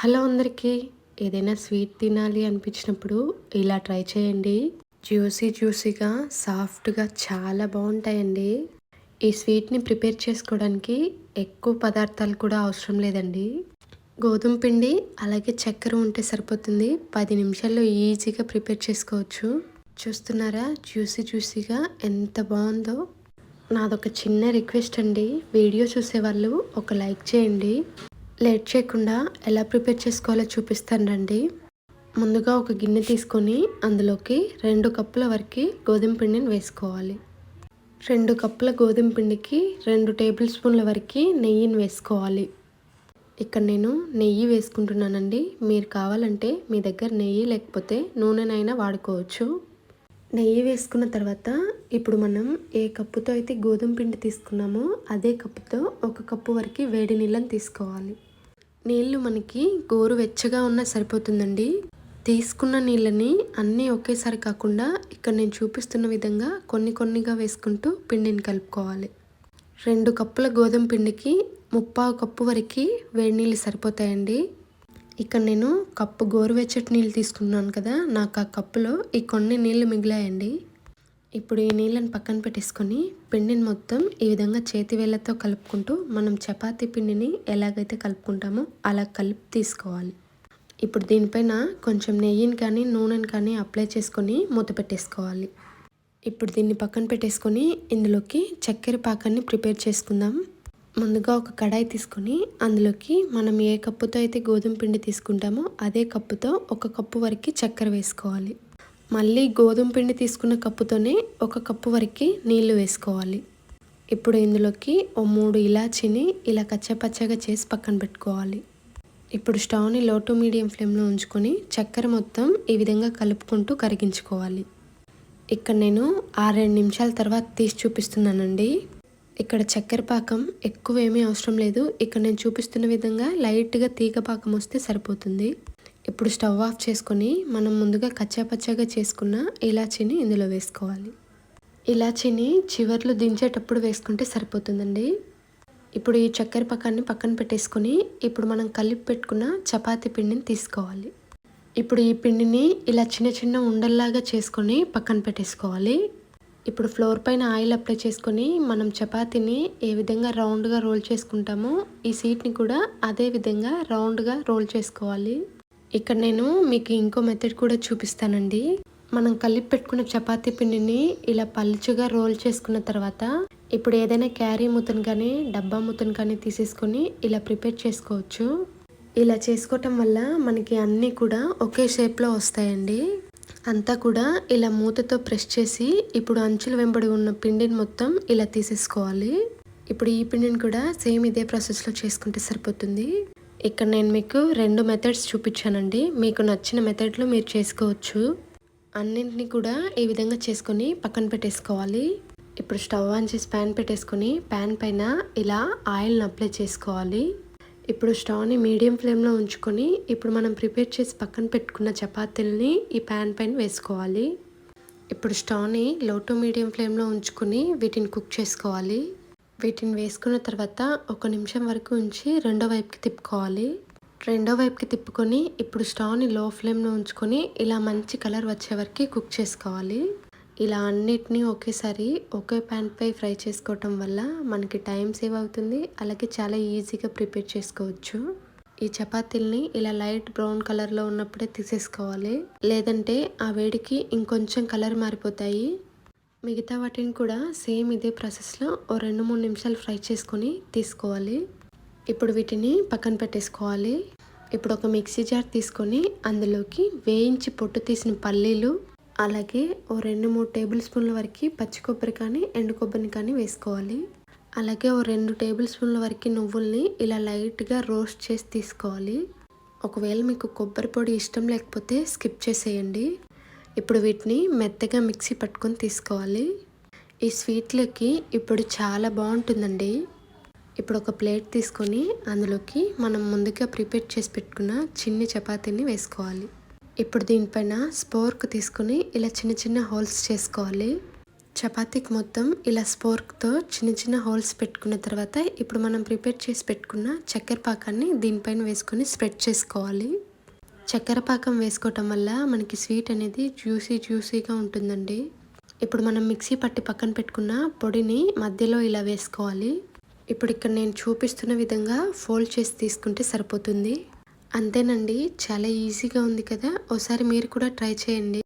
Hello అందరికీ ఏదైనా sweet తినాలి అనిపించినప్పుడు ఇలా ట్రై చేయండి. జ్యూసీ జ్యూసీగా సాఫ్ట్గా చాలా బాగుంటాయండి. ఈ స్వీట్ని ప్రిపేర్ చేసుకోవడానికి ఎక్కువ పదార్థాలు కూడా అవసరం లేదండి. గోధుమ పిండి అలాగే చక్కెర ఉంటే సరిపోతుంది. పది నిమిషాల్లో ఈజీగా ప్రిపేర్ చేసుకోవచ్చు. చూస్తున్నారా జ్యూసీ జ్యూసీగా ఎంత బాగుందో? నాదొక చిన్న రిక్వెస్ట్ అండి. వీడియో చూసేవాళ్ళు ఒక లైక్ చేయండి. లేట్ చేయకుండా ఎలా ప్రిపేర్ చేసుకోవాలో చూపిస్తాను రండి. ముందుగా ఒక గిన్నె తీసుకొని అందులోకి రెండు కప్పుల వరకు గోధుమ పిండిని వేసుకోవాలి. రెండు కప్పుల గోధుమ పిండికి రెండు టేబుల్ స్పూన్ల వరకు నెయ్యిని వేసుకోవాలి. ఇక్కడ నేను నెయ్యి వేసుకుంటున్నానండి. మీరు కావాలంటే మీ దగ్గర నెయ్యి లేకపోతే నూనెనైనా వాడుకోవచ్చు. నెయ్యి వేసుకున్న తర్వాత ఇప్పుడు మనం ఏ కప్పుతో అయితే గోధుమ పిండి తీసుకున్నామో అదే కప్పుతో ఒక కప్పు వరకు వేడి నీళ్ళని తీసుకోవాలి. నీళ్ళు మనకి గోరు వెచ్చగా ఉన్నా సరిపోతుందండి. తీసుకున్న నీళ్ళని అన్నీ ఒకేసారి కాకుండా ఇక్కడ నేను చూపిస్తున్న విధంగా కొన్ని కొన్నిగా వేసుకుంటూ పిండిని కలుపుకోవాలి. రెండు కప్పుల గోధుమ పిండికి ముప్పావు కప్పు వరకు వేడి నీళ్ళు సరిపోతాయండి. ఇక్కడ నేను కప్పు గోరువెచ్చటి నీళ్ళు తీసుకున్నాను కదా నాకు ఆ కప్పులో ఈ కొన్ని నీళ్ళు మిగిలాయండి. ఇప్పుడు ఈ నీళ్ళని పక్కన పెట్టేసుకొని పిండిని మొత్తం ఈ విధంగా చేతి వేళ్ళతో కలుపుకుంటూ మనం చపాతీ పిండిని ఎలాగైతే కలుపుకుంటామో అలా కలిపి తీసుకోవాలి. ఇప్పుడు దీనిపైన కొంచెం నెయ్యిని కానీ నూనెని కానీ అప్లై చేసుకొని మూత పెట్టేసుకోవాలి. ఇప్పుడు దీన్ని పక్కన పెట్టేసుకొని ఇందులోకి చక్కెర పాకాన్ని ప్రిపేర్ చేసుకుందాం. ముందుగా ఒక కడాయి తీసుకొని అందులోకి మనం ఏ కప్పుతో అయితే గోధుమ పిండి తీసుకుంటామో అదే కప్పుతో ఒక కప్పు వరకు చక్కెర వేసుకోవాలి. మళ్ళీ గోధుమ పిండి తీసుకున్న కప్పుతోనే ఒక కప్పు వరకు నీళ్ళు వేసుకోవాలి. ఇప్పుడు ఇందులోకి ఓ మూడు ఇలాచీని ఇలా కచ్చపచ్చగా చేసి పక్కన పెట్టుకోవాలి. ఇప్పుడు స్టవ్ని లో టు మీడియం ఫ్లేమ్లో ఉంచుకొని చక్కెర మొత్తం ఈ విధంగా కలుపుకుంటూ కరిగించుకోవాలి. ఇక్కడ నేను ఆరేడు నిమిషాల తర్వాత తీసి చూపిస్తున్నానండి. ఇక్కడ చక్కెర పాకం ఎక్కువ ఏమీ అవసరం లేదు. ఇక్కడ నేను చూపిస్తున్న విధంగా లైట్గా తీగ పాకం వస్తే సరిపోతుంది. ఇప్పుడు స్టవ్ ఆఫ్ చేసుకొని మనం ముందుగా కచ్చాపచ్చాగా చేసుకున్న ఇలాచీని ఇందులో వేసుకోవాలి. ఇలాచీని చివర్లో దించేటప్పుడు వేసుకుంటే సరిపోతుందండి. ఇప్పుడు ఈ చక్కెర పాకాన్ని పక్కన పెట్టేసుకొని ఇప్పుడు మనం కలిపి పెట్టుకున్న చపాతీ పిండిని తీసుకోవాలి. ఇప్పుడు ఈ పిండిని ఇలా చిన్న చిన్న ఉండల్లాగా చేసుకొని పక్కన పెట్టేసుకోవాలి. ఇప్పుడు ఫ్లోర్ పైన ఆయిల్ అప్లై చేసుకొని మనం చపాతీని ఏ విధంగా రౌండ్గా రోల్ చేసుకుంటామో ఈ సీట్ని కూడా అదే విధంగా రౌండ్గా రోల్ చేసుకోవాలి. ఇక్కడ నేను మీకు ఇంకో మెథడ్ కూడా చూపిస్తానండి. మనం కలిపి పెట్టుకున్న చపాతీ పిండిని ఇలా పలుచుగా రోల్ చేసుకున్న తర్వాత ఇప్పుడు ఏదైనా క్యారీ మూతను కానీ డబ్బా మూతను కానీ తీసేసుకొని ఇలా ప్రిపేర్ చేసుకోవచ్చు. ఇలా చేసుకోవటం వల్ల మనకి అన్నీ కూడా ఒకే షేప్లో వస్తాయండి. అంతా కూడా ఇలా మూతతో ప్రెస్ చేసి ఇప్పుడు అంచుల వెంబడి ఉన్న పిండిని మొత్తం ఇలా తీసేసుకోవాలి. ఇప్పుడు ఈ పిండిని కూడా సేమ్ ఇదే ప్రాసెస్లో చేసుకుంటే సరిపోతుంది. ఇక్కడ నేను మీకు రెండు మెథడ్స్ చూపించానండి. మీకు నచ్చిన మెథడ్లో మీరు చేసుకోవచ్చు. అన్నింటినీ కూడా ఈ విధంగా చేసుకొని పక్కన పెట్టేసుకోవాలి. ఇప్పుడు స్టవ్ ఆన్ చేసి ప్యాన్ పెట్టేసుకొని ప్యాన్ పైన ఇలా ఆయిల్ని అప్లై చేసుకోవాలి. ఇప్పుడు స్టవ్ని మీడియం ఫ్లేమ్లో ఉంచుకొని ఇప్పుడు మనం ప్రిపేర్ చేసి పక్కన పెట్టుకున్న చపాతీలని ఈ ప్యాన్ పైన వేసుకోవాలి. ఇప్పుడు స్టవ్ని లో టు మీడియం ఫ్లేమ్లో ఉంచుకొని వీటిని కుక్ చేసుకోవాలి. వీటిని వేసుకున్న తర్వాత ఒక నిమిషం వరకు ఉంచి రెండో వైపుకి తిప్పుకోవాలి. రెండో వైపుకి తిప్పుకొని ఇప్పుడు స్టవ్ని లో ఫ్లేమ్లో ఉంచుకొని ఇలా మంచి కలర్ వచ్చే వరకు కుక్ చేసుకోవాలి. ఇలా అన్నిటినీ ఒకేసారి ఒకే ప్యాన్పై ఫ్రై చేసుకోవటం వల్ల మనకి టైం సేవ్ అవుతుంది. అలాగే చాలా ఈజీగా ప్రిపేర్ చేసుకోవచ్చు. ఈ చపాతీల్ని ఇలా లైట్ బ్రౌన్ కలర్లో ఉన్నప్పుడే తీసేసుకోవాలి. లేదంటే ఆ వేడికి ఇంకొంచెం కలర్ మారిపోతాయి. మిగతా వాటిని కూడా సేమ్ ఇదే ప్రాసెస్లో ఓ రెండు మూడు నిమిషాలు ఫ్రై చేసుకొని తీసుకోవాలి. ఇప్పుడు వీటిని పక్కన పెట్టేసుకోవాలి. ఇప్పుడు ఒక మిక్సీ జార్ తీసుకొని అందులోకి వేయించి పొట్టు తీసిన పల్లీలు అలాగే ఓ రెండు మూడు టేబుల్ స్పూన్ల వరకు పచ్చి కొబ్బరి కానీ ఎండు కొబ్బరిని కానీ వేసుకోవాలి. అలాగే ఓ రెండు టేబుల్ స్పూన్ల వరకు నువ్వుల్ని ఇలా లైట్గా రోస్ట్ చేసి తీసుకోవాలి. ఒకవేళ మీకు కొబ్బరి పొడి ఇష్టం లేకపోతే స్కిప్ చేసేయండి. ఇప్పుడు వీటిని మెత్తగా మిక్సీ పట్టుకొని తీసుకోవాలి. ఈ స్వీట్లకి ఇప్పుడు చాలా బాగుంటుందండి. ఇప్పుడు ఒక ప్లేట్ తీసుకొని అందులోకి మనం ముందుగా ప్రిపేర్ చేసి పెట్టుకున్న చిన్ని చపాతీని వేసుకోవాలి. ఇప్పుడు దీనిపైన స్పోర్క్ తీసుకుని ఇలా చిన్న చిన్న హోల్స్ చేసుకోవాలి. చపాతీకి మొత్తం ఇలా స్పోర్క్తో చిన్న చిన్న హోల్స్ పెట్టుకున్న తర్వాత ఇప్పుడు మనం ప్రిపేర్ చేసి పెట్టుకున్న చక్కెర పాకాన్ని దీనిపైన వేసుకొని స్ప్రెడ్ చేసుకోవాలి. చక్కెర పాకం వేసుకోవటం వల్ల మనకి స్వీట్ అనేది జ్యూసీ జ్యూసీగా ఉంటుందండి. ఇప్పుడు మనం మిక్సీ పట్టి పక్కన పెట్టుకున్న పొడిని మధ్యలో ఇలా వేసుకోవాలి. ఇప్పుడు ఇక్కడ నేను చూపిస్తున్న విధంగా ఫోల్డ్ చేసి తీసుకుంటే సరిపోతుంది. అంతేనండి చాలా ఈజీగా ఉంది కదా. ఒకసారి మీరు కూడా ట్రై చేయండి.